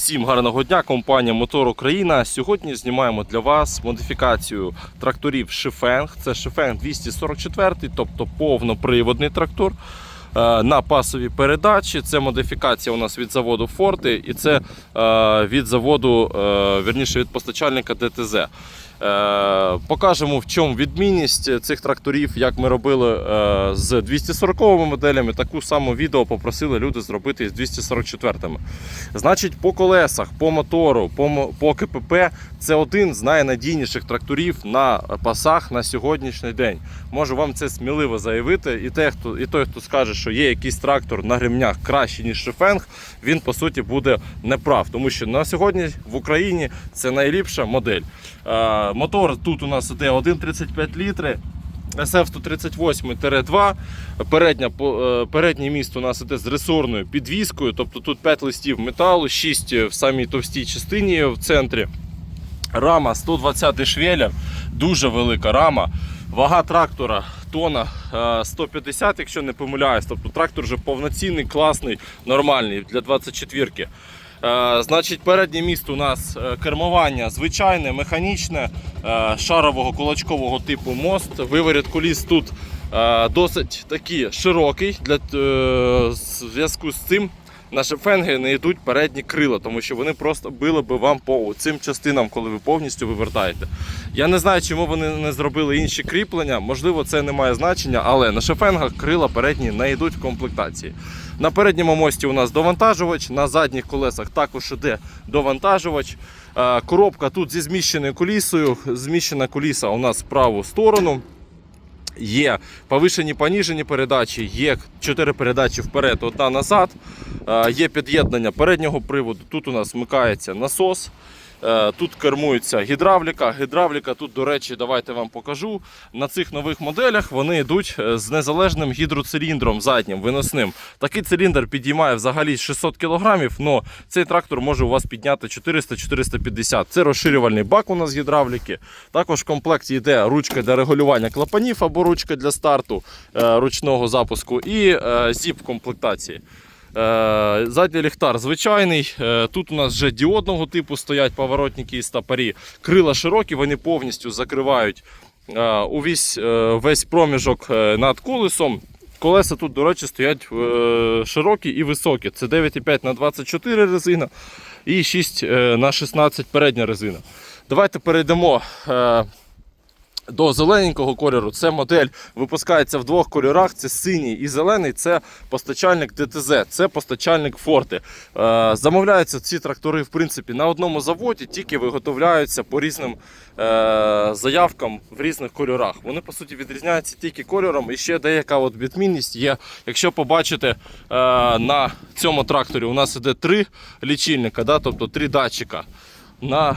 Всім гарного дня, компанія Мотор Україна. Сьогодні знімаємо для вас модифікацію тракторів Шифенг. Це Шифенг 244, тобто повноприводний трактор е, на пасовій передачі. Це модифікація у нас від заводу Форти і це е, від заводу, е, вірніше від постачальника ДТЗ. Е, Покажемо в чому відмінність цих тракторів, як ми робили е, з 240 моделями. Таку саму відео попросили люди зробити з 244-ми. Значить, по колесах, по мотору, по, по КПП це один з найнадійніших тракторів на пасах на сьогоднішній день. Можу вам це сміливо заявити. І, те, хто, і той, хто скаже, що є якийсь трактор на гремнях кращий, ніж Шефенг, він по суті буде неправ. Тому що на сьогодні в Україні це найліпша модель. Е, мотор тут у нас іде 1,35 літри. SF-138-2. Передня, е, переднє місто у нас іде з ресорною підвіскою, тобто тут 5 листів металу, 6 в самій товстій частині в центрі. Рама 120 швелер, дуже велика рама. Вага трактора тона е, 150, якщо не помиляюсь. Тобто трактор вже повноцінний, класний, нормальний для 24-ки. Е, Значить, переднє місто у нас е, кермування звичайне, механічне, е, шарового кулачкового типу мост. Виворіт коліс тут досить такий широкий. Для зв'язку з цим на шефенги не йдуть передні крила, тому що вони просто били би вам по цим частинам, коли ви повністю вивертаєте. Я не знаю, чому вони не зробили інші кріплення. Можливо, це не має значення, але на шефенгах крила передні не йдуть в комплектації. На передньому мості у нас довантажувач, на задніх колесах також іде довантажувач. Е, Коробка тут зі зміщеною колісою. Зміщена коліса у нас в праву сторону. Є повишені поніжені передачі, є 4 передачі вперед, одна назад. Е, Є під'єднання переднього приводу. Тут у нас вмикається насос. Е, Тут кермується гідравліка. Гідравліка тут, до речі, давайте вам покажу. На цих нових моделях вони йдуть е, з незалежним гідроциліндром заднім виносним. Такий циліндр підіймає взагалі 600 кг, але цей трактор може у вас підняти 400-450. Це розширювальний бак у нас гідравліки. Також в комплекті йде ручка для регулювання клапанів або ручка для старту ручного запуску і зіп комплектації. Е, Задній ліхтар звичайний. Е, Тут у нас вже діодного типу стоять поворотники і стопорі. Крила широкі, вони повністю закривають е, увесь весь проміжок над колесом. Колеса тут, до речі, стоять широкі і високі. Це 9,5 на 24 резина і 6 е, на 16 передня резина. Давайте перейдемо до зелененького кольору. Це модель випускається в двох кольорах: це синій і зелений. Це постачальник ДТЗ, це постачальник Форти. Е, замовляються ці трактори в принципі на одному заводі, тільки виготовляються по різним е, заявкам в різних кольорах. Вони по суті відрізняються тільки кольором. І ще деяка от відмінність є. Якщо побачите е, на цьому тракторі, у нас іде три лічильника, да, тобто три датчика. На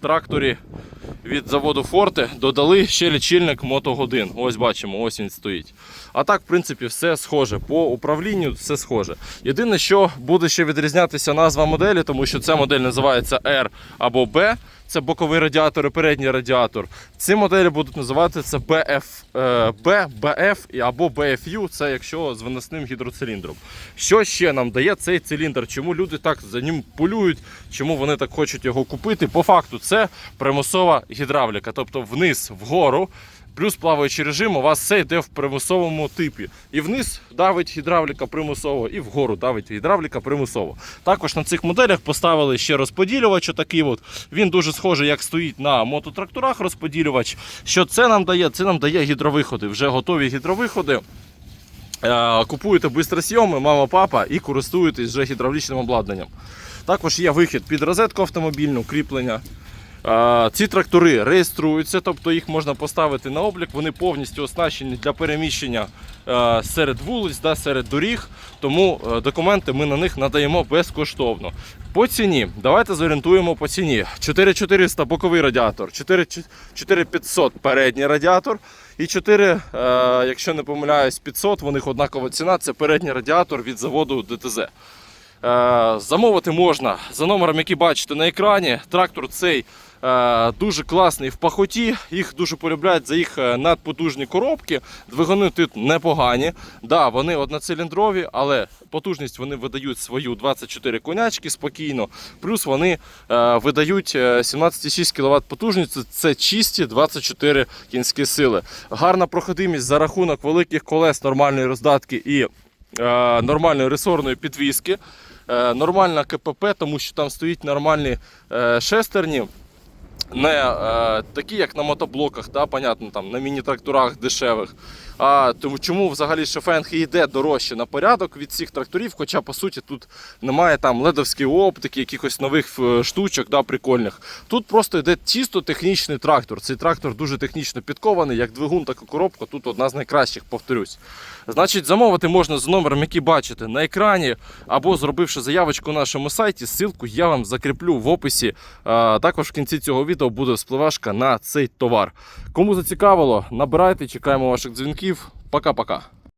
тракторі від заводу Форте додали ще лічильник мотогодин. Ось бачимо, ось він стоїть. А так, в принципі, все схоже. По управлінню все схоже. Єдине, що буде ще відрізнятися назва моделі, тому що ця модель називається R або B. Це боковий радіатор і передній радіатор. Ці моделі будуть називатися BF, е, BF або BFU, це якщо з виносним гідроциліндром. Що ще нам дає цей циліндр? Чому люди так за ним полюють? Чому вони так хочуть його купити? По факту, це примусова гідравліка, тобто вниз, вгору. Плюс плаваючий режим у вас все йде в примусовому типі. І вниз давить гідравліка примусово, і вгору давить гідравліка примусово. Також на цих моделях поставили ще розподілювач. Отакий от. Він дуже схожий, як стоїть на мототракторах розподілювач. Що це нам дає? Це нам дає гідровиходи. Вже готові гідровиходи. Е, Купуєте бистросйоми, мама, папа і користуєтесь вже гідравлічним обладнанням. Також є вихід під розетку автомобільну, кріплення. Ці трактори реєструються, тобто їх можна поставити на облік. Вони повністю оснащені для переміщення е, серед вулиць, да, серед доріг. Тому е, документи ми на них надаємо безкоштовно. По ціні, давайте зорієнтуємо по ціні. 4400 боковий радіатор, 4500 передній радіатор. І 4, е, якщо не помиляюсь, 500, у них однакова ціна. Це передній радіатор від заводу ДТЗ. Замовити можна за номером, який бачите на екрані. Трактор цей дуже класний в пахоті. Їх дуже полюбляють за їх е, надпотужні коробки. Двигуни тут непогані. Да, вони одноциліндрові, але потужність вони видають свою 24 конячки спокійно. Плюс вони е, видають е, 17,6 кВт потужність. Це- чисті 24 кінські сили. Гарна проходимість за рахунок великих колес, нормальної роздатки і е, нормальної ресорної підвіски. Е, нормальна КПП, тому що там стоїть нормальні е, шестерні. Не е, такі, як на мотоблоках, да, понятно, там, на міні-тракторах дешевих. А тому чому взагалі шофенг йде дорожче на порядок від всіх тракторів, хоча по суті тут немає там ледовської оптики, якихось нових е, штучок, да, прикольних. Тут просто йде чисто технічний трактор. Цей трактор дуже технічно підкований, як двигун, так і коробка. Тут одна з найкращих, повторюсь. Значить, замовити можна за номером, який бачите на екрані, або зробивши заявочку на нашому сайті. Ссылку я вам закріплю в описі. А, також в кінці цього відео буде спливашка на цей товар. Кому зацікавило, набирайте, чекаємо ваших дзвінків. Пока-пока.